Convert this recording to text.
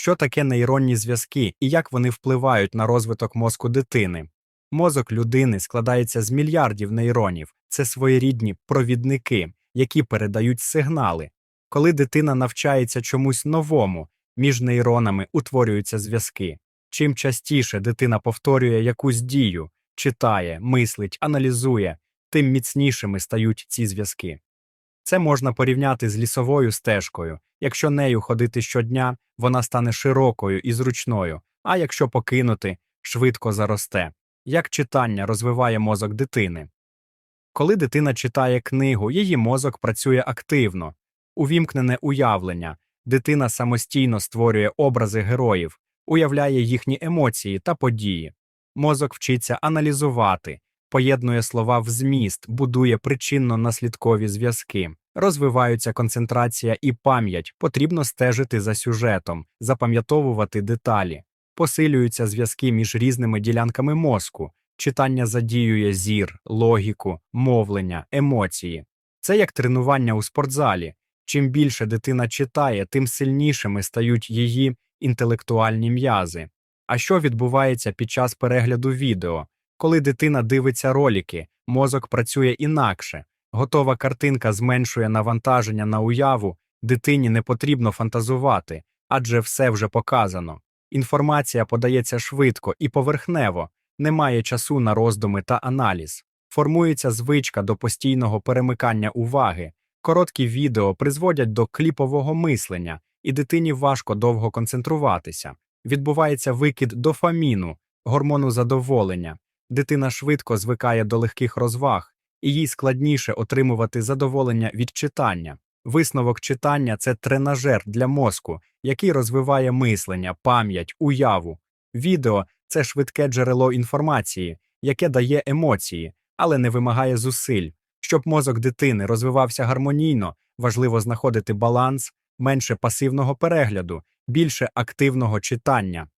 Що таке нейронні зв'язки і як вони впливають на розвиток мозку дитини? Мозок людини складається з мільярдів нейронів. Це своєрідні провідники, які передають сигнали. Коли дитина навчається чомусь новому, між нейронами утворюються зв'язки. Чим частіше дитина повторює якусь дію, читає, мислить, аналізує, тим міцнішими стають ці зв'язки. Це можна порівняти з лісовою стежкою. Якщо нею ходити щодня, вона стане широкою і зручною, а якщо покинути, швидко заросте. Як читання розвиває мозок дитини? Коли дитина читає книгу, її мозок працює активно, увімкнене уявлення, дитина самостійно створює образи героїв, уявляє їхні емоції та події. Мозок вчиться аналізувати, поєднує слова в зміст, будує причинно-наслідкові зв'язки. Розвиваються концентрація і пам'ять, потрібно стежити за сюжетом, запам'ятовувати деталі, посилюються зв'язки між різними ділянками мозку, читання задіює зір, логіку, мовлення, емоції. Це як тренування у спортзалі. Чим більше дитина читає, тим сильнішими стають її інтелектуальні м'язи. А що відбувається під час перегляду відео? Коли дитина дивиться ролики, мозок працює інакше. Готова картинка зменшує навантаження на уяву, дитині не потрібно фантазувати, адже все вже показано. Інформація подається швидко і поверхнево, немає часу на роздуми та аналіз. Формується звичка до постійного перемикання уваги. Короткі відео призводять до кліпового мислення, і дитині важко довго концентруватися. Відбувається викид дофаміну, гормону задоволення. Дитина швидко звикає до легких розваг, і їй складніше отримувати задоволення від читання. Висновок читання це тренажер для мозку, який розвиває мислення, пам'ять, уяву. Відео це швидке джерело інформації, яке дає емоції, але не вимагає зусиль. Щоб мозок дитини розвивався гармонійно, важливо знаходити баланс, менше пасивного перегляду, більше активного читання.